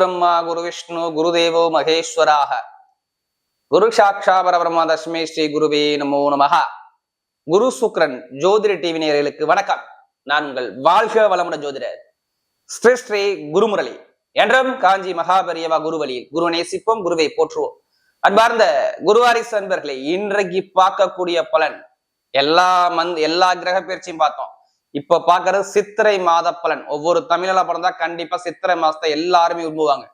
குருபிரம்மா குரு விஷ்ணு குருதேவோ மகேஸ்வராக. குரு சாட்சா பரபிரம்மா தஸ்மே ஸ்ரீ குருவே நமோ நமகா குரு சுக்ரன் ஜோதிட டிவி நேர்களுக்கு வணக்கம். நான் உங்கள் வாழ்க வளமுடன் ஜோதிடர் ஸ்ரீ ஸ்ரீ குருமுரளி. என்றும் காஞ்சி மகாபரியவா குருவழி குரு நேசிப்போம் குருவை போற்றுவோம். அன்பார்ந்த குருவாரிசு அன்பர்களை இன்றைக்கு பார்க்கக்கூடிய பலன் எல்லா மந்த் எல்லா கிரக பயிற்சியும் பார்த்தோம். இப்ப பாக்குறது சித்திரை மாத பலன். ஒவ்வொரு தமிழில பிறந்தா கண்டிப்பா சித்திரை மாசத்தை எல்லாருமே விரும்புவாங்க.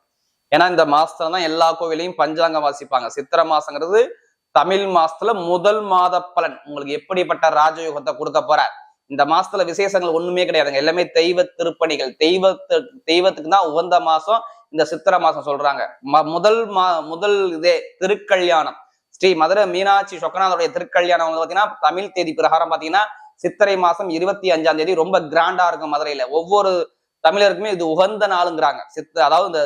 ஏன்னா இந்த மாசத்துல தான் எல்லா கோவிலையும் பஞ்சாங்கம் வாசிப்பாங்க. சித்திரை மாசங்கிறது தமிழ் மாசத்துல முதல் மாத பலன். உங்களுக்கு எப்படிப்பட்ட ராஜயோகத்தை கொடுக்க போற? இந்த மாசத்துல விசேஷங்கள் ஒண்ணுமே கிடையாதுங்க. எல்லாமே தெய்வ திருப்பணிகள். தெய்வத்து தெய்வத்துக்கு தான் உகந்த மாசம் இந்த சித்திரை மாசம் சொல்றாங்க. ம- முதல் மா முதல் இதே திருக்கல்யாணம். ஸ்ரீ மதுரை மீனாட்சி சொக்கநாதருடைய திருக்கல்யாணம் வந்து பாத்தீங்கன்னா தமிழ் தேதி பிரகாரம் பாத்தீங்கன்னா சித்திரை மாசம் இருபத்தி அஞ்சாம் தேதி ரொம்ப கிராண்டா இருக்கும் மதுரையில. ஒவ்வொரு தமிழருக்குமே இது உகந்த நாளுங்கிறாங்க. சித்த அதாவது இந்த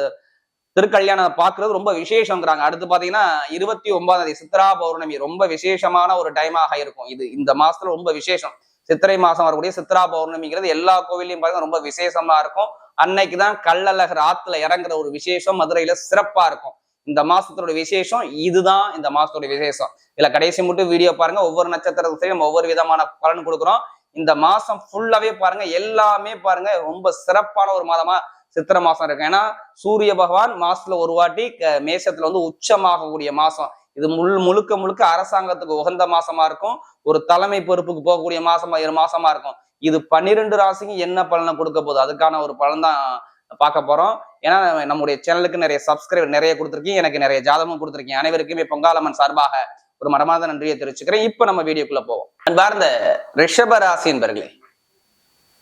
திருக்கல்யாணம் பாக்குறது ரொம்ப விசேஷங்கிறாங்க அடுத்து பாத்தீங்கன்னா இருபத்தி ஒன்பதாம் தேதி சித்ரா பௌர்ணமி ரொம்ப விசேஷமான ஒரு டைமாக இருக்கும். இது இந்த மாசத்துல ரொம்ப விசேஷம். சித்திரை மாசம் வரக்கூடிய சித்ரா பௌர்ணமிங்கிறது எல்லா கோவிலையும் பார்த்தீங்கன்னா ரொம்ப விசேஷமா இருக்கும். அன்னைக்கு தான் கள்ளழகர் ஆத்துல இறங்குற ஒரு விசேஷம் மதுரையில சிறப்பா இருக்கும். இந்த மாசத்தோட விசேஷம் இதுதான் இந்த மாசத்தோட விசேஷம். இதுல கடைசி மட்டும் வீடியோ பாருங்க. ஒவ்வொரு நட்சத்திரத்தையும் நம்ம ஒவ்வொரு விதமான பலன் கொடுக்குறோம். இந்த மாசம் ஃபுல்லாவே பாருங்க. எல்லாமே பாருங்க. ரொம்ப சிறப்பான ஒரு மாதமா சித்திரை மாசம் இருக்கு. ஏன்னா சூரிய பகவான் மாசத்துல ஒரு வாட்டி மேசத்துல வந்து உச்சமாகக்கூடிய மாசம். இது முழு முழுக்க முழுக்க அரசாங்கத்துக்கு உகந்த மாசமா இருக்கும். ஒரு தலைமை பொறுப்புக்கு போகக்கூடிய மாசமா இரு மாசமா இருக்கும். இது பன்னிரெண்டு ராசிக்கு என்ன பலனை கொடுக்க போகுது? அதுக்கான ஒரு பலன் தான் பார்க்க போறோம். ஏன்னா நம்முடைய சேனலுக்கு நிறைய சப்ஸ்கிரைப் நிறைய கொடுத்துருக்கீங்க எனக்கு நிறைய ஜாதகமும் கொடுத்துருக்கீங்க. அனைவருக்குமே பொங்காலம்மன் சார்பாக ஒரு மரமாத நன்றியை தெரிவிச்சுக்கிறேன். இப்ப நம்ம வீடியோக்குள்ள போவோம். அன்பார்ந்த ரிஷப ராசி என்பர்களே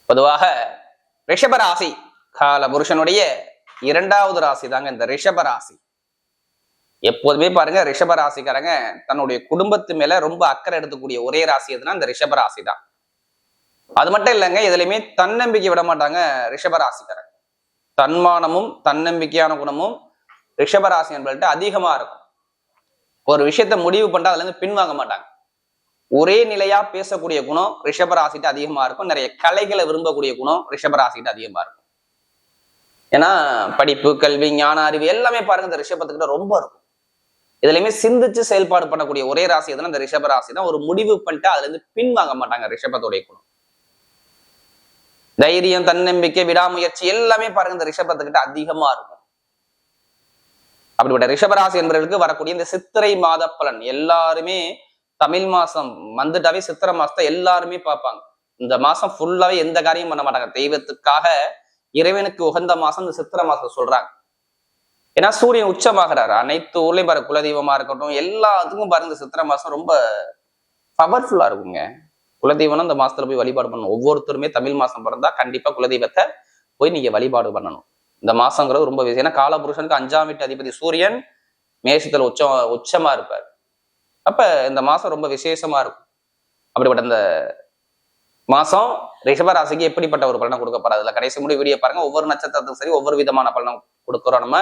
பொதுவாக ரிஷப ராசி கால புருஷனுடைய இரண்டாவது ராசி தாங்க இந்த ரிஷப ராசி. எப்போதுமே பாருங்க ரிஷப ராசிக்காரங்க தன்னுடைய குடும்பத்து மேல ரொம்ப அக்கறை எடுத்துக்கூடிய ஒரே ராசி எதுனா இந்த ரிஷப ராசி தான். அது மட்டும் இல்லைங்க எதுலையுமே தன்னம்பிக்கை விட மாட்டாங்க ரிஷப ராசிக்காரங்க. தன்மானமும் தன்னம்பிக்கையான குணமும் ரிஷபராசி என்பவர்கள்ட்ட அதிகமா இருக்கும். ஒரு விஷயத்த முடிவு பண்ணிட்டு அதுல இருந்து பின்வாங்க மாட்டாங்க. ஒரே நிலையா பேசக்கூடிய குணம் ரிஷபராசிட்டு அதிகமா இருக்கும். நிறைய கலைகளை விரும்பக்கூடிய குணம் ரிஷபராசிட்டு அதிகமா இருக்கும். ஏன்னா படிப்பு கல்வி ஞான அறிவு எல்லாமே பாருங்க இந்த ரிஷபத்துக்கிட்ட ரொம்ப இருக்கும். இதுலயுமே சிந்திச்சு செயல்பாடு பண்ணக்கூடிய ஒரே ராசி எதுனா இந்த ரிஷப ராசி தான் ஒரு முடிவு பண்ணிட்டு அதுல இருந்து பின்வாங்க மாட்டாங்க ரிஷபத்துடைய குணம். தைரியம் தன்னம்பிக்கை விடாமுயற்சி எல்லாமே பாருங்க. இந்த ரிஷபத்துக்கிட்ட அதிகமா இருக்கும். அப்படிப்பட்ட ரிஷபராசி என்பவர்களுக்கு வரக்கூடிய இந்த சித்திரை மாத பலன். எல்லாருமே தமிழ் மாசம் வந்துட்டாவே சித்திரை மாசத்தை எல்லாருமே பார்ப்பாங்க. இந்த மாசம் ஃபுல்லாவே எந்த காரியம் பண்ண மாட்டாங்க. தெய்வத்துக்காக இறைவனுக்கு உகந்த மாசம் இந்த சித்திரை மாசம் சொல்றாங்க. ஏன்னா சூரியன் உச்சமாகிறாரு. அனைத்து ஊர்லயும் பாரு குலதெய்வமா இருக்கட்டும் எல்லாத்துக்கும் பாருங்க இந்த சித்திரை மாசம் ரொம்ப பவர்ஃபுல்லா இருக்குங்க. குலதெய்வம்னா இந்த மாசத்துல போய் வழிபாடு பண்ணணும். ஒவ்வொருத்தருமே தமிழ் மாசம் பிறந்தா கண்டிப்பா குலதெய்வத்தை போய் நீங்க வழிபாடு பண்ணணும். இந்த மாசங்கிறது ரொம்ப விஷயம் ஏன்னா காலபுருஷனுக்கு அஞ்சாம் வீட்டு அதிபதி சூரியன் மேஷத்துல உச்சம் உச்சமா இருப்பார். அப்ப இந்த மாசம் ரொம்ப விசேஷமா இருக்கும். அப்படிப்பட்ட இந்த மாசம் ரிஷபராசிக்கு எப்படிப்பட்ட ஒரு பலனை கொடுக்க அதுல கடைசி முடி வீடியோ பாருங்க. ஒவ்வொரு நட்சத்திரத்துக்கும் சரி ஒவ்வொரு விதமான பலனும் கொடுக்குறோம் நம்ம.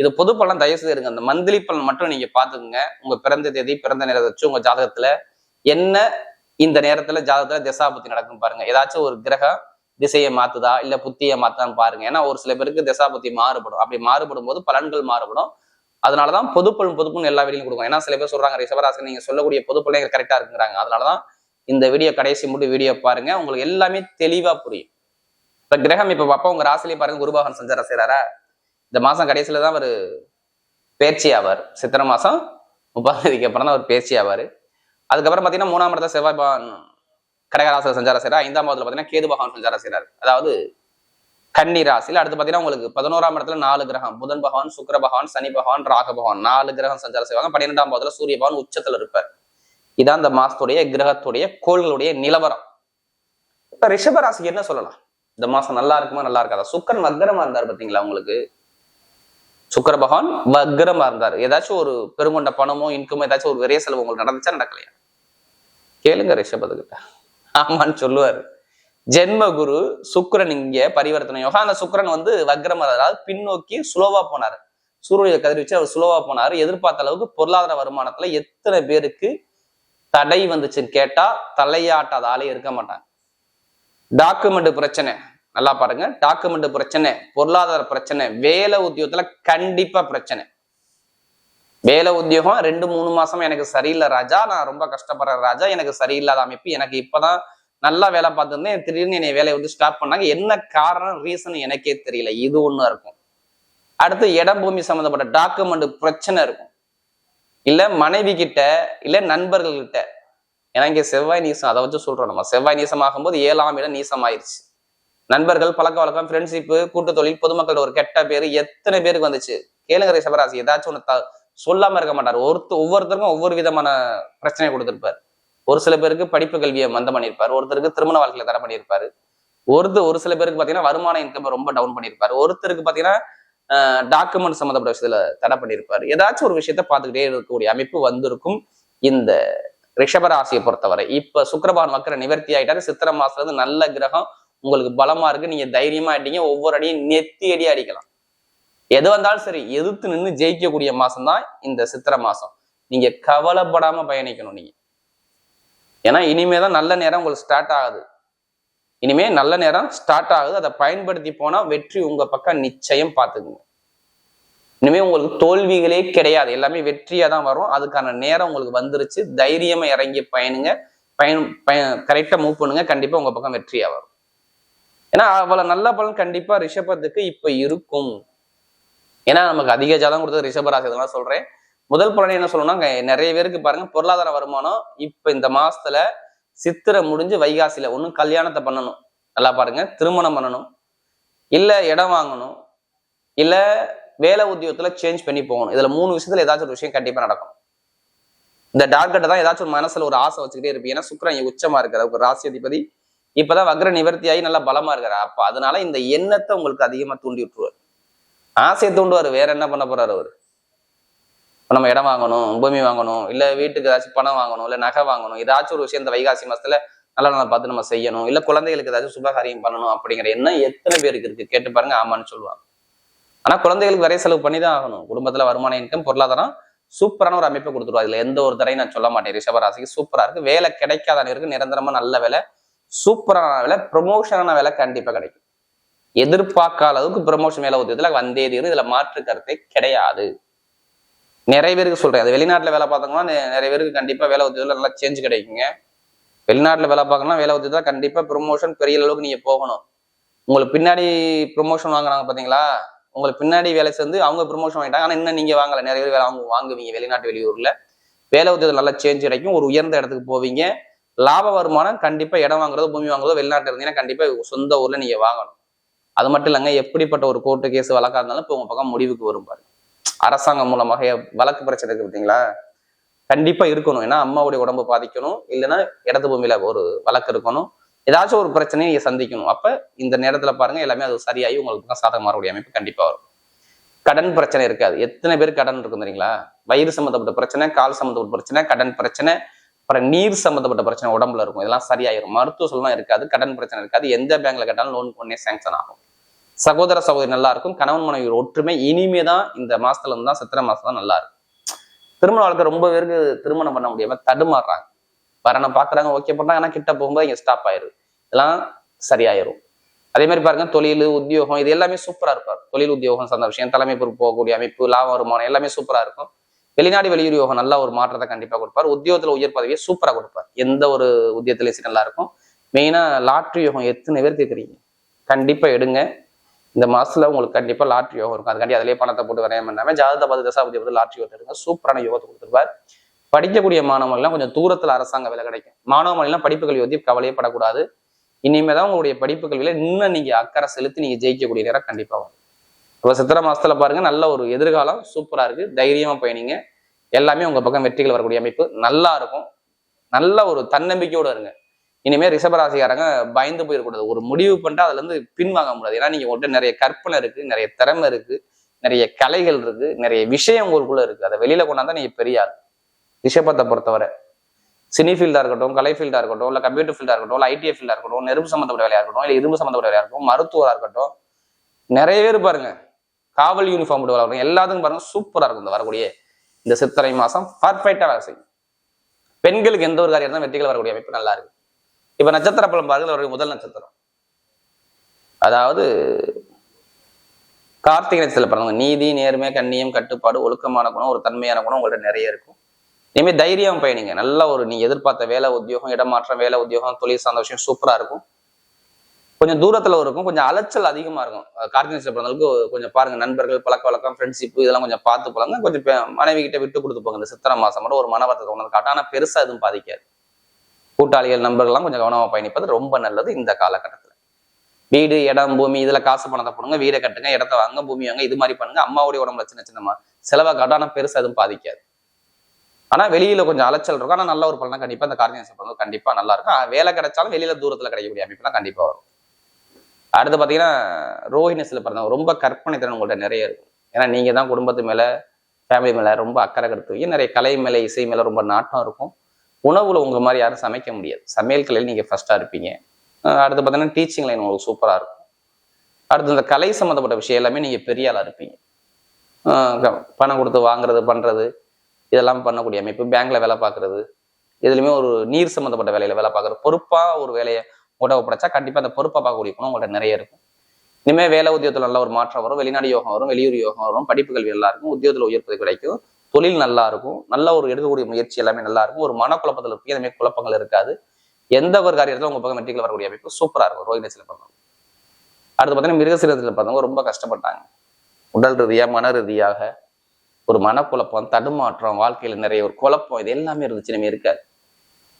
இது பொது பலன் தயவு செய்து இருங்க. அந்த மந்த்லி பலன் மட்டும் நீங்க பாத்துக்கோங்க உங்க பிறந்த தேதி பிறந்த நேரத்தை வச்சு உங்க ஜாதகத்துல என்ன இந்த நேரத்துல ஜாதகத்துல திசாபுத்தி நடக்கும் பாருங்க. ஏதாச்சும் ஒரு கிரகம் திசையை மாத்துதா? இல்ல புத்தியை மாத்தான்னு பாருங்க. ஏன்னா ஒரு சில பேருக்கு திசாபுத்தி மாறுபடும். அப்படி மாறுபடும் போது பலன்கள் மாறுபடும். அதனாலதான் பொதுப்பலன் பொதுப்பலன் எல்லா வீடியும் கொடுக்கும். ஏன்னா சில பேர் சொல்றாங்க ரிஷபராசன் நீங்க சொல்லக்கூடிய பொதுப்பலன் கரெக்டா இருக்குங்கிறாங்க. அதனாலதான் இந்த வீடியோ கடைசி மட்டும் வீடியோ பாருங்க. உங்களுக்கு எல்லாமே தெளிவா புரியும். இப்ப கிரகம் இப்ப பாப்பா உங்க ராசிலேயே பாருங்க குருபகவான் சஞ்சாரம் செய்யறாரா இந்த மாசம் கடைசியில தான் ஒரு பேர்ச்சி ஆவார் சித்திரை மாசம் முப்பதாம் தேதிக்கு அப்புறம் தான் ஒரு பேர்ச்சி ஆவார் அதுக்கப்புறம் பாத்தீங்கன்னா மூணாம் இடத்துல செவ்வாய் பகவான் கடகராசியில் சஞ்சாரம் செய்கிறார் ஐந்தாம் இடத்துல பாத்தீங்கன்னா கேது பகவான் சஞ்சாரம் செய்கிறார் அதாவது கன்னி ராசியில் அடுத்து பாத்தீங்கன்னா உங்களுக்கு பதினோராம் இடத்துல நாலு கிரகம் புதன் பகவான் சுக்கர பகவான் சனி பகவான் ராக பகவான் நாலு கிரகம் சஞ்சாரம் செய்வாங்க. பன்னிரெண்டாம் பாவத்துல சூரிய பகவான் உச்சத்துல இருப்பார். இதான் இந்த மாசத்துடைய கிரகத்துடைய கோள்களுடைய நிலவரம். இப்ப ரிஷபராசிக்கு என்ன சொல்லலாம்? இந்த மாசம் நல்லா இருக்குமா நல்லா இருக்காதா? சுக்கரன் வக்கரமா இருந்தார் பாத்தீங்களா உங்களுக்கு? சுக்கர பகவான் வக்ரமா இருந்தார். ஏதாச்சும் ஒரு பெருங்கொண்ட பணமோ இன்கமோ ஏதாச்சும் ஒரு விரைய செலவு உங்களுக்கு நடந்துச்சா நடக்கலையா? கேளுங்க ரிஷபத்துக்கிட்ட ஆமான்னு சொல்லுவார். ஜென்ம குரு சுக்கரன் இங்க பரிவர்த்தனை. யோகா அந்த சுக்கரன் வந்து வக்ரமா அதாவது பின்னோக்கி சுலோவா போனார். சூரிய கதிர்வீச்சு அவர் சுலோவா போனார். எதிர்பார்த்த அளவுக்கு பொருளாதார வருமானத்துல எத்தனை பேருக்கு தடை வந்துச்சுன்னு கேட்டா தலையாட்டாத ஆளே இருக்க மாட்டாங்க. டாக்குமெண்ட் பிரச்சனை. நல்லா பாருங்க. டாக்குமெண்ட் பிரச்சனை பொருளாதார பிரச்சனை வேலை உத்தியோகத்துல கண்டிப்பா பிரச்சனை. வேலை உத்தியோகம் ரெண்டு மூணு மாசமா எனக்கு சரியில்லை ராஜா. நான் ரொம்ப கஷ்டப்படுறேன் ராஜா. எனக்கு சரியில்லாத அமைப்பு. எனக்கு இப்பதான் நல்லா வேலை பார்த்துருந்தேன். திடீர்னு என்னை வேலையை வந்து ஸ்டாப் பண்ணாங்க. என்ன காரணம் ரீசன் எனக்கே தெரியல. இது ஒண்ணு இருக்கும். அடுத்து இடம் பூமி சம்மந்தப்பட்ட டாக்குமெண்ட் பிரச்சனை இருக்கும். இல்ல மனைவி கிட்ட இல்ல நண்பர்கள்கிட்ட. ஏன்னா இங்க செவ்வாய் நீசம் அதை வச்சு சொல்றோம் நம்ம. செவ்வாய் நீசம் ஆகும்போது ஏழாம் இடம் நீசம் ஆயிடுச்சு நண்பர்கள் பழக்க வழக்கம் ஃப்ரெண்ட்ஷிப்பு கூட்டு தொழில் பொதுமக்களோட ஒரு கெட்ட பேர் எத்தனை பேருக்கு வந்துச்சு? கேளுங்க ரிஷபராசி ஏதாச்சும் ஒன்று சொல்லாம இருக்க மாட்டார். ஒருத்தர் ஒவ்வொருத்தருக்கும் ஒவ்வொரு விதமான பிரச்சனை கொடுத்துருப்பார். ஒரு சில பேருக்கு படிப்பு கல்வியை மந்தம் பண்ணியிருப்பாரு. ஒருத்தருக்கு திருமண வாழ்க்கையில தடை பண்ணியிருப்பாரு. ஒருத்தர் ஒரு சில பேருக்கு பாத்தீங்கன்னா வருமான இன்கம் ரொம்ப டவுன் பண்ணியிருப்பாரு. ஒருத்தருக்கு பாத்தீங்கன்னா டாக்குமெண்ட் சம்மந்தப்பட்ட விஷயத்துல தடை பண்ணியிருப்பார். ஏதாச்சும் ஒரு விஷயத்த பார்த்துக்கிட்டே இருக்கக்கூடிய அமைப்பு வந்திருக்கும் இந்த ரிஷபராசியை பொறுத்தவரை. இப்ப சுக்கரபான் வக்கர நிவர்த்தி ஆயிட்டாரு. சித்திரை மாசத்துல இருந்து நல்ல கிரகம் உங்களுக்கு பலமா இருக்கு. நீங்க தைரியமா அடிங்க. ஒவ்வொரு அடியும் நெத்தி அடி அடிக்கலாம். எது வந்தாலும் சரி எதிர்த்து நின்று ஜெயிக்கக்கூடிய மாசம் தான் இந்த சித்திரை மாசம். நீங்க கவலைப்படாம பயணிக்கணும் நீங்க. ஏன்னா இனிமே தான் நல்ல நேரம் உங்களுக்கு ஸ்டார்ட் ஆகுது. இனிமே நல்ல நேரம் ஸ்டார்ட் ஆகுது. அதை பயன்படுத்தி போனா வெற்றி உங்க பக்கம் நிச்சயம் பார்த்துக்குங்க. இனிமே உங்களுக்கு தோல்விகளே கிடையாது. எல்லாமே வெற்றியா தான் வரும். அதுக்கான நேரம் உங்களுக்கு வந்துருச்சு. தைரியமா இறங்கி பயனுங்க. பயன் பய கரெக்டா மூவ் பண்ணுங்க. கண்டிப்பா உங்க பக்கம் வெற்றியா வரும். ஏன்னா அவ்வளவு நல்ல பலன் கண்டிப்பா ரிஷபத்துக்கு இப்ப இருக்கும். ஏன்னா நமக்கு அதிக ஜாதகம் கொடுத்தது ரிஷபராசி இதெல்லாம் சொல்றேன். முதல் பலன் என்ன சொல்லணும்னா நிறைய பேருக்கு பாருங்க பொருளாதார வருமானம் இப்ப இந்த மாசத்துல சித்திரை முடிஞ்சு வைகாசியில ஒன்றும் கல்யாணத்தை பண்ணணும். நல்லா பாருங்க திருமணம் பண்ணணும். இல்ல இடம் வாங்கணும். இல்ல வேலை உத்தியோகத்துல சேஞ்ச் பண்ணி போகணும். இதுல மூணு விஷயத்துல ஏதாச்சும் ஒரு விஷயம் கண்டிப்பா நடக்கும். இந்த டார்கெட்டை தான் ஏதாச்சும் ஒரு மனசுல ஒரு ஆசை வச்சுக்கிட்டே இருப்பீங்க. ஏன்னா சுக்கிரன் இங்க உச்சமா இருக்கிற ராசி அதிபதி. இப்பதான் வக்ர நிவர்த்தியாகி நல்லா பலமா இருக்கிறார் அப்ப அதனால இந்த எண்ணத்தை உங்களுக்கு அதிகமா தூண்டி விட்டுருவாரு. ஆசையை தூண்டுவாரு. வேற என்ன பண்ண போறாரு அவரு? நம்ம இடம் வாங்கணும் பூமி வாங்கணும் இல்ல வீட்டுக்கு ஏதாச்சும் பணம் வாங்கணும் இல்ல நகை வாங்கணும் ஏதாச்சும் ஒரு விஷயம் இந்த வைகாசி மாசத்துல நல்ல நல்லா பார்த்து நம்ம செய்யணும் இல்ல குழந்தைகளுக்கு ஏதாச்சும் சுபகாரியம் பண்ணணும் அப்படிங்கிற எண்ணம் எத்தனை பேருக்கு இருக்கு? கேட்டு பாருங்க ஆமான்னு சொல்லுவாங்க. ஆனா குழந்தைகளுக்கு வரைய செலவு பண்ணி தான் ஆகணும். குடும்பத்துல வருமான இன்கம் பொருளாதாரம் சூப்பரான ஒரு அமைப்பை கொடுத்துருவா இதுல எந்த ஒரு தடையும் நான் சொல்ல மாட்டேன். ரிஷபராசிக்கு சூப்பரா இருக்கு. வேலை கிடைக்காத இருக்கு நிரந்தரமா நல்ல வேலை. சூப்பரான வேலை ப்ரொமோஷனான வேலை கண்டிப்பாக கிடைக்கும். எதிர்பார்க்காத அளவுக்கு ப்ரொமோஷன் வேலை உத்தியத்துல வந்தே தீரும். இதுல மாற்று கருத்தே கிடையாது. நிறைய பேருக்கு சொல்றேன். அது வெளிநாட்டுல வேலை பார்த்தோம்னா நிறைய பேருக்கு கண்டிப்பா வேலை உத்தியத்துல நல்லா சேஞ்ச் கிடைக்குங்க. வெளிநாட்டுல வேலை பார்க்கணும் வேலை உத்தியத்துல கண்டிப்பா ப்ரொமோஷன் பெரிய அளவுக்கு நீங்க போகணும். உங்களுக்கு பின்னாடி ப்ரொமோஷன் வாங்குறாங்க பாத்தீங்களா? உங்களுக்கு பின்னாடி வேலை சேர்ந்து அவங்க ப்ரொமோஷன் வாங்கிட்டாங்க. ஆனா இன்னும் நீங்க வாங்கல. நிறைய பேர் வேலை வாங்குவீங்க வெளிநாட்டு வெளியூர்ல. வேலை உத்தியத்தில் நல்லா சேஞ்ச் கிடைக்கும். ஒரு உயர்ந்த இடத்துக்கு போவீங்க. லாப வருமானம் கண்டிப்பா இடம் வாங்குறதோ பூமி வாங்குறதோ வெளிநாட்டுல இருந்தீங்கன்னா கண்டிப்பாக சொந்த ஊர்ல நீங்க வாங்கணும். அது மட்டும் இல்லைங்க எப்படிப்பட்ட ஒரு கோர்ட்டு கேஸ் வழக்கா இருந்தாலும் இப்போ உங்க பக்கம் முடிவுக்கு வரும் பாருங்க அரசாங்கம் மூலமாக வழக்கு பிரச்சனை இருக்கு பார்த்தீங்களா? கண்டிப்பா இருக்கணும். ஏன்னா அம்மாவுடைய உடம்பு பாதிக்கணும். இல்லைன்னா இடது பூமியில ஒரு வழக்கு இருக்கணும். ஏதாச்சும் ஒரு பிரச்சனையை நீங்க சந்திக்கணும். அப்ப இந்த நேரத்துல பாருங்க எல்லாமே அது சரியாகி உங்களுக்கு பக்கம் சாதகமாறக்கூடிய அமைப்பு கண்டிப்பா வரும். கடன் பிரச்சனை இருக்காது. எத்தனை பேர் கடன் இருக்கும் தெரியுங்களா? வயிறு சம்மந்தப்பட்ட பிரச்சனை கால் சம்மந்தப்பட்ட பிரச்சனை கடன் பிரச்சனை அப்புறம் நீர் சம்மந்தப்பட்ட பிரச்சனை உடம்புல இருக்கும். இதெல்லாம் சரியாயிரும். மருத்துவ சொல்லலாம் இருக்காது கடன் பிரச்சனை இருக்காது. எந்த பேங்க்ல கேட்டாலும் லோன் உடனே சேங்ஷன் ஆகும். சகோதர சகோதரி நல்லா இருக்கும். கணவன் மனைவி ஒற்றுமை. இனிமே தான் இந்த மாசத்துல இருந்து தான் சித்திரை மாசம் தான் நல்லா இருக்கும். திருமண வாழ்க்கை ரொம்ப பேருக்கு திருமணம் பண்ண முடியாம தடுமாறுறாங்க. வரணும் பாக்குறாங்க ஓகே பண்றாங்க ஆனா கிட்ட போகும்போது இங்க ஸ்டாப் ஆயிரும். இதெல்லாம் சரியாயிரும். அதே மாதிரி பாருங்க தொழில் உத்தியோகம் இது எல்லாமே சூப்பரா இருப்பார் தொழில் உத்தியோகம் சார்ந்த விஷயம் தலைமை பொறுப்பு போகக்கூடிய அமைப்பு லாபம் வருமானம் எல்லாமே சூப்பரா இருக்கும். வெளிநாடு வெளியூர் யோகம் நல்ல ஒரு மாற்றத்தை கண்டிப்பா கொடுப்பார். உத்தியோகத்தில் உயர் பதவியை சூப்பராக கொடுப்பார். எந்த ஒரு உத்தியோகத்திலையும் சரி நல்லா இருக்கும். மெயினா லாட்ரி யோகம் எத்தனை பேர் கேட்குறீங்க கண்டிப்பா எடுங்க. இந்த மாசத்துல உங்களுக்கு கண்டிப்பா லாட்ரி யோகம் இருக்கும். அதுக்காண்டி அதிலேயே பணத்தை போட்டு வரைய பண்ணாம ஜாதக பதி தசாபதி வந்து லாட்ரி யோகத்தை எடுங்க. சூப்பரான யோகத்தை கொடுத்துருப்பார். படிக்கக்கூடிய மாணவர்கள்லாம் கொஞ்சம் தூரத்துல அரசாங்க வேலை கிடைக்கும். மாணவ மாணவிலாம் படிப்பு கல்வி கவலையே படக்கூடாது இனிமே தான் உங்களுடைய படிப்பு கல்வியில இன்னும் நீங்க அக்கறை செலுத்தி நீங்க ஜெயிக்கக்கூடிய நேரம் கண்டிப்பா வரும். இப்போ சித்திரை மாசத்துல பாருங்க நல்ல ஒரு எதிர்காலம் சூப்பரா இருக்கு. தைரியமா பயணிங்க. எல்லாமே உங்க பக்கம் வெற்றிகள் வரக்கூடிய அமைப்பு. நல்லா இருக்கும். நல்ல ஒரு தன்னம்பிக்கையோட இருங்க. இனிமே ரிஷபராசிக்காரங்க பயந்து போயிடக்கூடாது. ஒரு முடிவு பண்ணிட்டு அதுல இருந்து பின்வாங்க முடியாது. ஏன்னா நீங்க உங்கள்கிட்ட நிறைய கற்பனை இருக்கு நிறைய திறமை இருக்கு நிறைய கலைகள் இருக்கு நிறைய விஷயம் உங்களுக்குள்ள இருக்கு. அதை வெளியில கொண்டாந்தா நீங்க பெரிய ரிஷபத்தை பொறுத்தவரை. சினி ஃபீல்டா இருக்கட்டும் கலை ஃபீல்டா இருக்கட்டும் இல்ல கம்ப்யூட்டர் ஃபீல்டா இருக்கட்டும் இல்ல ஐடிஐ ஃபீல்டா இருக்கட்டும் நெருப்பு சம்மந்தப்பட்ட வேலையா இருக்கட்டும் இல்ல இரும்பு சம்மந்தப்பட்ட வேலையா இருக்கட்டும் மருத்துவரா இருக்கட்டும் நிறைய பேர் பாருங்க. காவல் யூனிஃபார்ம் போட்டு வளர்க்கணும். எல்லாத்துக்கும் பாருங்க சூப்பரா இருக்கும் இந்த வரக்கூடிய இந்த சித்திரை மாசம் பர்ஃபெக்டா வேலை செய்யும். பெண்களுக்கு எந்த ஒரு காரியம் இருந்தாலும் வெற்றிகள் வரக்கூடிய அமைப்பு நல்லா இருக்கு. இப்ப நட்சத்திர பலம் பாருங்கள் அவருடைய முதல் நட்சத்திரம். அதாவது கார்த்திகை நட்சத்திரத்தில் பிறந்தவங்க நீதி நேர்மை கண்ணியம் கட்டுப்பாடு ஒழுக்கமான குணம் ஒரு தன்மையான குணம் உங்கள்ட்ட நிறைய இருக்கும். இனிமேல் தைரியம் பயணிங்க. நல்ல ஒரு நீ எதிர்பார்த்த வேலை உத்தியோகம் இடமாற்றம் வேலை உத்தியோகம் தொழில் சார்ந்த விஷயம் சூப்பரா இருக்கும். கொஞ்சம் தூரத்துல இருக்கும். கொஞ்சம் அலைச்சல் அதிகமா இருக்கும். கார்த்திகை பிறந்தவங்களுக்கு கொஞ்சம் பாருங்க. நண்பர்கள் பழக்க வழக்கம் ஃப்ரெண்ட்ஷிப் இதெல்லாம் கொஞ்சம் பார்த்து போலாங்க. கொஞ்சம் மனைவி கிட்ட விட்டு கொடுத்து போங்க. இந்த சித்திரை மாசம் மட்டும் ஒரு மனவரத்தை உணர்ந்து காட்டும் பெருசா எதுவும் பாதிக்காது. கூட்டாளிகள் நண்பர்கள்லாம் கொஞ்சம் கவனமாக பயணிப்பது ரொம்ப நல்லது இந்த காலகட்டத்தில். வீடு இடம் பூமி இதில் காசு பணத்தை போடுங்க. வீடை கட்டுங்க. இடத்த வாங்க பூமி வாங்க இது மாதிரி பண்ணுங்க. அம்மாவுடைய உடம்புல சின்ன சின்னமா செலவை காட்டும். பெருசாக பெருசா எதுவும் பாதிக்காது. ஆனால் வெளியில் கொஞ்சம் அலைச்சல் இருக்கும். ஆனால் நல்ல ஒரு பலனா கண்டிப்பாக இந்த கார்த்திகை பண்ணுறது கண்டிப்பாக நல்லா இருக்கும். வேலை கிடைச்சாலும் வெளியில் தூரத்தில் கிடைக்கக்கூடிய அமைப்புலாம் கண்டிப்பாக வரும். அடுத்து பார்த்தீங்கன்னா ரோஹினஸில் பிறந்தவங்க ரொம்ப கற்பனை திறன் உங்கள்கிட்ட நிறைய இருக்கும். ஏன்னா நீங்கள் தான் குடும்பத்து மேலே ஃபேமிலி மேலே ரொம்ப அக்கறை கடுத்துவீங்க நிறைய கலை மேலே இசை மேலே ரொம்ப நாட்டம் இருக்கும். உணவுல உங்கள் மாதிரி யாரும் சமைக்க முடியாது. சமையல் கலையில் நீங்கள் ஃபஸ்ட்டாக இருப்பீங்க. அடுத்து பார்த்தீங்கன்னா டீச்சிங் லைன் உங்களுக்கு சூப்பராக இருக்கும். அடுத்து இந்த கலை சம்மந்தப்பட்ட விஷயம் எல்லாமே நீங்கள் பெரிய ஆளாக இருப்பீங்க. பணம் கொடுத்து வாங்குறது பண்ணுறது இதெல்லாம் பண்ணக்கூடிய அமைப்பு பேங்க்ல வேலை பார்க்குறது. இதுலயுமே ஒரு நீர் சம்மந்தப்பட்ட வேலையில் வேலை பார்க்கறது. பொறுப்பாக ஒரு வேலையை உட ஒப்படைச்சா கண்டிப்பா அந்த பொறுப்பை பார்க்கக்கூடிய குணம் உங்கள்ட்ட நிறைய இருக்கும். இனிமே வேலை உத்தியோகத்துல நல்ல ஒரு மாற்றம் வரும் வெளிநாடு யோகம் வரும் வெளியூர் யோகம் வரும் படிப்பு கல்வி நல்லா இருக்கும் உத்தியோகத்துல உயர்ப்பது கிடைக்கும் தொழில் நல்லா இருக்கும் நல்ல ஒரு எடுக்கக்கூடிய முயற்சி எல்லாமே நல்லா இருக்கும் ஒரு மனக்குழப்பத்தில் இருப்பீங்க அதுமாதிரி குழப்பங்கள் இருக்காது. எந்த ஒரு காரியத்துல உங்க பக்கம் வெற்றிகள் வரக்கூடிய அமைப்பு சூப்பரா இருக்கும் ரோஹிணசில பிறந்தவங்க அடுத்து பார்த்தீங்கன்னா மிருகசீரத்தில் பிறந்தவங்க ரொம்ப கஷ்டப்பட்டாங்க. உடல் ரீதியா மன ரீதியாக ஒரு மனக்குழப்பம் தடுமாற்றம் வாழ்க்கையில நிறைய ஒரு குழப்பம் இது எல்லாமே இருந்துச்சு இனிமே இருக்காது.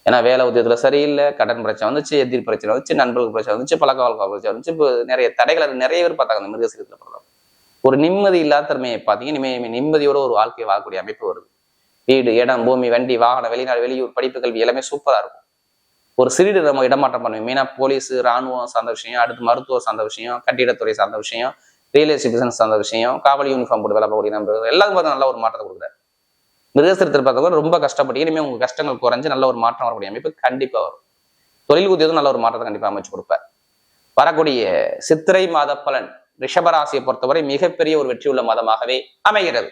ஏன்னா வேலை உத்தியத்தில் சரியில்லை கடன் பிரச்சனை வந்துச்சு எதிர் பிரச்சனை வந்துச்சு நண்பர்கள் பிரச்சனை வந்துச்சு பழக்க வழக்க பிரச்சனை வந்துச்சு இப்போ நிறைய தடைகளை நிறைய பேர் பார்த்தாங்க அந்த மிருகசீரத்தில் பிறந்தவங்க. ஒரு நிம்மதி இல்லாத தன்மையை பார்த்தீங்க இனிமே நிம்மதியோட ஒரு வாழ்க்கையை வாழக்கூடிய அமைப்பு வருது. வீடு இடம் பூமி வண்டி வாகனம் வெளிநாடு வெளியூர் படிப்பு கல்வி எல்லாமே சூப்பரா இருக்கும். ஒரு சிறிது நம்ம இடமாற்றம் பண்ணுவோம். மெயினா போலீஸ் ராணுவம் சார்ந்த விஷயம் அடுத்து மருத்துவம் சார்ந்த விஷயம் கட்டிடத்துறை சார்ந்த விஷயம் ரியல் எஸ்டேட் பிசினஸ் சார்ந்த விஷயம் காவல் யூனிஃபார்ம் போட்டு வேலை பார்க்கக்கூடிய நண்பர்கள் எல்லாருக்கும் பார்த்து நல்ல ஒரு மாற்றத்தை கொடுக்குறாரு. மிருகசிரத்தில் பார்த்தவங்க ரொம்ப கஷ்டப்பட்டு இனிமேல் உங்கள் கஷ்டங்கள் குறைஞ்சு நல்ல ஒரு மாற்றம் வரக்கூடிய அமைப்பு கண்டிப்பா வரும். தொழில் உத்தியோகம் நல்ல ஒரு மாற்றத்தை கண்டிப்பாக அமைச்சு கொடுப்பார். வரக்கூடிய சித்திரை மாத பலன் ரிஷபராசியை பொறுத்தவரை மிகப்பெரிய ஒரு வெற்றி உள்ள மாதமாகவே அமைகிறது.